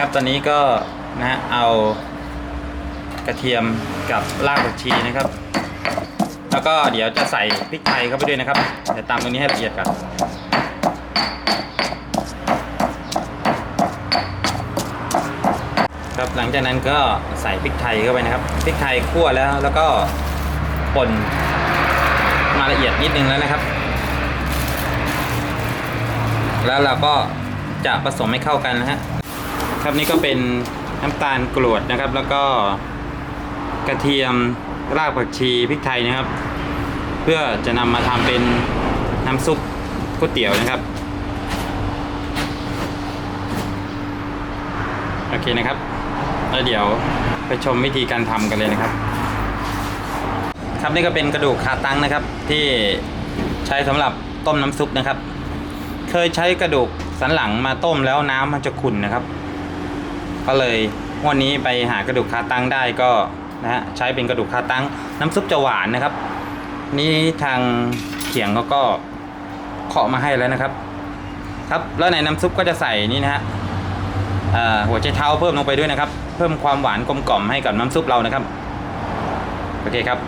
ครับ ตอนนี้ก็นะฮะเอากระเทียมกับรากผักชีนะครับ แล้วก็เดี๋ยวจะใส่พริกไทยเข้าไปด้วยนะครับเดี๋ยวตามตรงนี้ให้ละเอียดก่อนครับหลังจากนั้นก็ใส่พริกไทยเข้าไปนะครับพริกไทยคั่วแล้วแล้วก็ป่นมาละเอียดนิดนึงแล้วนะครับ แล้วเราก็จะผสมให้เข้ากันนะฮะ ครับนี่ก็เป็นน้ำตาลกรวดนะครับ แล้วก็กระเทียมรากผักชีพริกไทยนะครับ เพื่อจะนำมาทำเป็นน้ำซุปก๋วยเตี๋ยวนะครับโอเคนะครับแล้วเดี๋ยวไปชมวิธีการทำกันเลยนะครับ ครับนี่ก็เป็นกระดูกขาตั้งนะครับ ที่ใช้สำหรับต้มน้ำซุปนะครับ เคยใช้กระดูกสันหลังมาต้มแล้วน้ำมันจะขุ่นนะครับ ก็เลยวันนี้ไปหากระดูกคาตั้งได้ก็นะฮะใช้เป็นกระดูกคาตั้ง น้ำซุปจะหวานนะครับ นี่ทางเขียงเขาก็เคาะมาให้แล้วนะครับ ครับแล้วในน้ำซุปก็จะใส่นี่นะฮะหัวใจเท้าเพิ่มลงไปด้วยนะครับ เพิ่มความหวานกลมกล่อมให้กับน้ำซุปเรานะครับโอเคครับ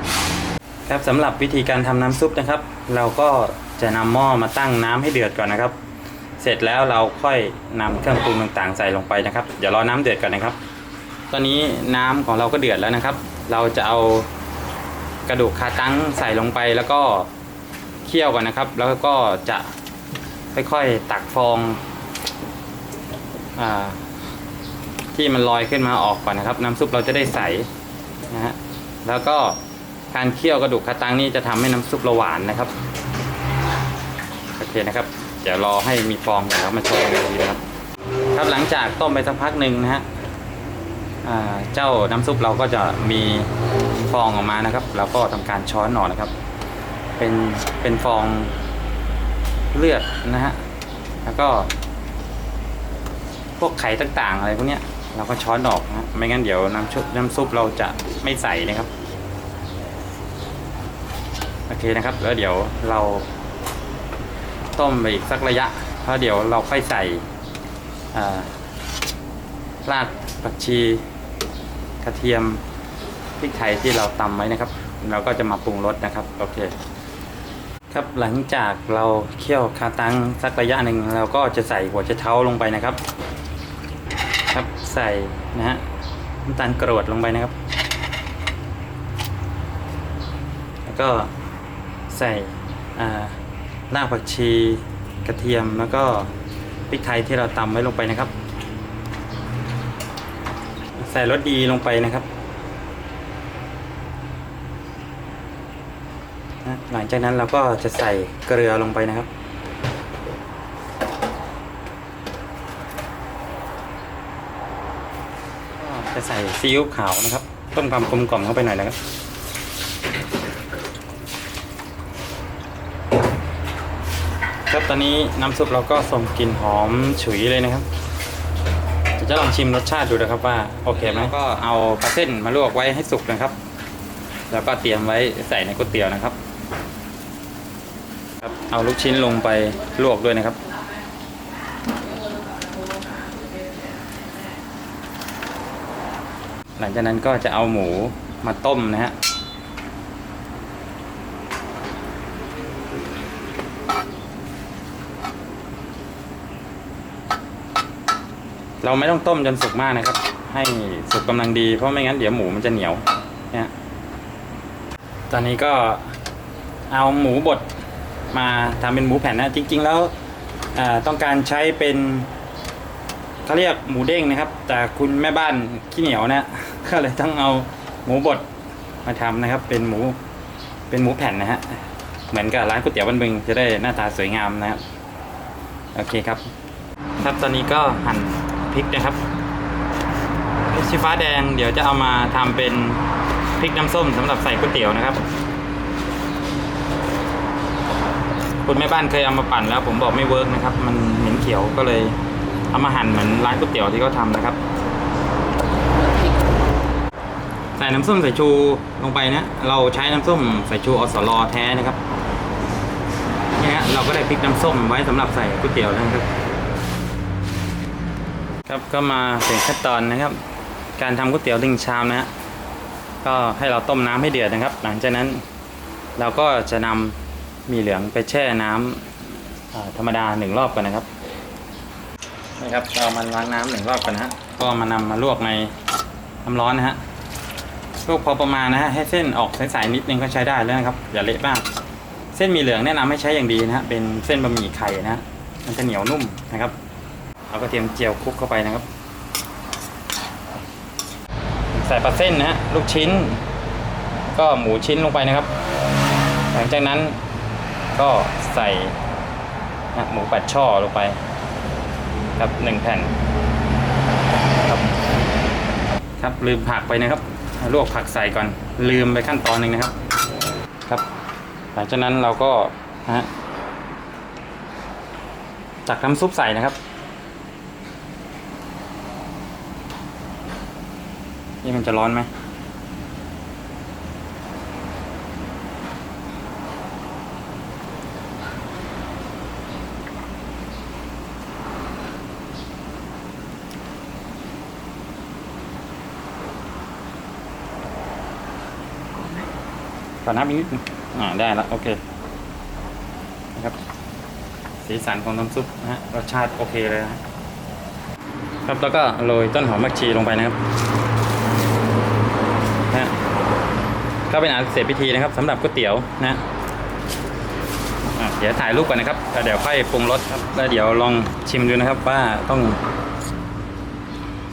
ครับสำหรับวิธีการทำน้ำซุปนะครับ เราก็จะนำหม้อมาตั้งน้ำให้เดือดก่อนนะครับ เสร็จแล้วเราค่อยนำเครื่องปรุงต่างๆใส่ลงไปนะครับเดี๋ยวรอน้ำเดือดก่อนนะครับ ตอนนี้น้ำของเราก็เดือดแล้วนะครับ เราจะเอากระดูกคาตั้งใส่ลงไปแล้วก็เคี่ยวก่อนนะครับ แล้วก็จะค่อยๆตักฟองอที่มันลอยขึ้นมาออกก่อนนะครับ น้ำซุปเราจะได้ใสนะฮะแล้วก็การเคี่ยวกระดูกคาตั้งนี่จะทำให้น้ำซุปเราหวานนะครับโอเคนะครับ ดี๋ยวรอให้มีฟองแล้วมาโชว์กันอีกทีนะครับครับหลังจากต้มไปสักพักหนึ่งนะฮะเจ้าน้ำซุปเราก็จะมีฟองออกมานะครับ แล้วก็ทำการช้อนออกนะครับ เป็นเป็นฟองเลือดนะฮะแล้วก็ พวกไข่ต่างๆ อะไรพวกเนี้ยเราก็ช้อนออกนะไม่งั้นเดี๋ยวน้ำชุบน้ำซุปเราจะไม่ใสนะครับ โอเคนะครับ แล้วเดี๋ยวเรา ต้มไปอีกสักระยะ เพราะเดี๋ยวเราค่อยใส่รากผักชีกระเทียมพริกไทยที่เราตำไว้นะครับ เราก็จะมาปรุงรสนะครับโอเค ครับหลังจากเราเคี่ยวคาตังสักระยะหนึ่งเราก็จะใส่หัวไชเท้าลงไปนะครับ ครับใส่นะฮะน้ำตาลกรวดลงไปนะครับ แล้วก็ใส่อ่า รากผักชีกระเทียมแล้วก็พริกไทยที่เราตำไว้ลงไปนะครับ ใส่รสดีลงไปนะครับ หลังจากนั้นเราก็จะใส่เกลือลงไปนะครับจะใส่ซีอิ๊วขาวนะครับ ต้มความกลมกล่อมเข้าไปหน่อยนะครับ ครับตอนนี้น้ำซุปเราก็ส่งกลิ่นหอมฉุยเลยนะครับจะลองชิมรสชาติดูนะครับว่าโอเคไหมก็เอาปลาเส้นมาลวกไว้ให้สุกนะครับ แล้วก็เตรียมไว้ใส่ในก๋วยเตี๋ยวนะครับครับ เอาลูกชิ้นลงไปลวกด้วยนะครับ หลังจากนั้นก็จะเอาหมูมาต้มนะฮะ เราไม่ต้องต้มจนสุกมากนะครับ ให้สุกกำลังดีเพราะไม่งั้นเดี๋ยวหมูมันจะเหนียวเนี่ยตอนนี้ก็เอาหมูบดมาทำเป็นหมูแผ่นนะจริง ๆ แล้วต้องการใช้เป็นเขาเรียกหมูเด้งนะครับ แต่คุณแม่บ้านขี้เหนียวนะก็เลยต้องเอาหมูบดมาทำนะครับ เป็นหมูเป็นหมูแผ่นนะฮะเหมือนกับร้านก๋วยเตี๋ยวบ้านบึงจะได้หน้าตาสวยงามนะครับโอเคครับ ครับตอนนี้ก็หั่น ริกนะครับพริกชี้ฟ้าแดงเดี๋ยวจะเอามาทำเป็นพริกน้ำส้มสำหรับใส่ก๋วยเตี๋ยวนะครับ คุณแม่บ้านเคยเอามาปั่นแล้วผมบอกไม่เวิร์กนะครับ มันเหม็นเขียวก็เลยเอามาหั่นเหมือนร้านก๋วยเตี๋ยวที่เขาทำนะครับ ใส่น้ำส้มสายชูลงไปนะ เราใช้น้ำส้มสายชูอสลอแท้นะครับเนี่ยฮะเราก็ได้พริกน้ำส้มไว้สำหรับใส่ก๋วยเตี๋ยวแล้วนะครับ ครับก็มาถึงขั้นตอนนะครับ การทำก๋วยเตี๋ยวหนึ่งชามนะฮะก็ให้เราต้มน้ำให้เดือดนะครับ หลังจากนั้นเราก็จะนำหมีเหลืองไปแช่น้ำอ่าธรรมดาหนึ่งรอบก่อนนะครับนะครับเรามันล้างน้ำหนึ่งรอบก่อนนะฮะก็มานำมาลวกในน้ำร้อนนะฮะลวกพอประมาณนะฮะให้เส้นออกใสๆนิดนึงก็ใช้ได้แล้วนะครับอย่าเละมากเส้นหมีเหลืองแนะนำให้ใช้อย่างดีนะฮะเป็นเส้นบะหมี่ไข่นะฮะมันจะเหนียวนุ่มนะครับ เอากระเทียมเจียวคลุกเข้าไปนะครับ ใส่ปลาเส้นนะฮะลูกชิ้น ก็หมูชิ้นลงไปนะครับ หลังจากนั้นก็ใส่นะหมูปัดช่อลงไป ครับหนึ่งแผ่นครับครับลืมผักไปนะครับลวกผักใส่ก่อนลืมไปขั้นตอนหนึ่งนะครับครับ หลังจากนั้นเราก็นะฮะตักน้ำซุปใส่นะครับ นี่มันจะร้อนไหมขอน้ำอีกนิดนึงอ่า ได้แล้ว โอเค นะครับ สีสันของน้ำซุปนะฮะ รสชาติโอเคเลยนะฮะครับ แล้วก็โรยต้นหอมผักชีลงไปนะครับนะฮะ ก็เป็นอันเสร็จพิธีนะครับสำหรับก๋วยเตี๋ยวนะเดี๋ยวถ่ายรูปก่อนนะครับแล้วเดี๋ยวค่อยปรุงรสครับแล้วเดี๋ยวลองชิมดูนะครับว่าต้อง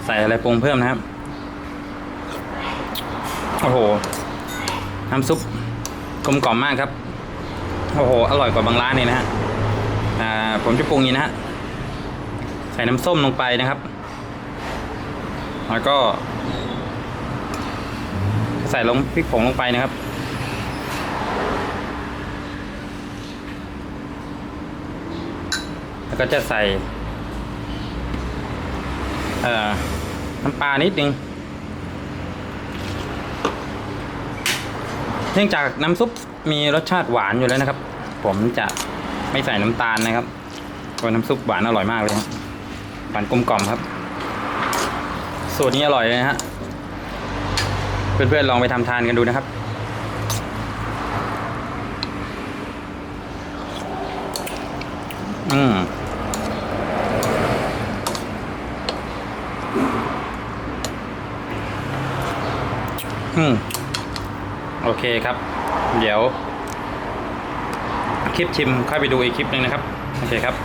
ใส่อะไรปรุงเพิ่มนะครับโอ้โหน้ำซุปกลมกล่อมมากครับโอ้โหอร่อยกว่าบางร้านนี่นะฮะอ่าผมจะปรุงนี้นะฮะใส่น้ำส้มลงไปนะครับ แล้วก็ ส่ลงพริกผงลงไปนะครับ แล้วก็จะใส่เอ่อน้ำปลานิดนึง เนื่องจากน้ำซุปมีรสชาติหวานอยู่แล้วนะครับ ผมจะไม่ใส่น้ำตาลนะครับเพราะน้ำซุปหวานอร่อยมากเลยครับหวานกลมกล่อมครับ สูตรนี้อร่อยเลยนะฮะ เพื่อนๆลองไปทำทานกันดูนะครับอืมอืมโอเคครับ เดี๋ยว คลิปชิมค่อยไปดูอีกคลิปหนึ่งนะครับ โอเคครับ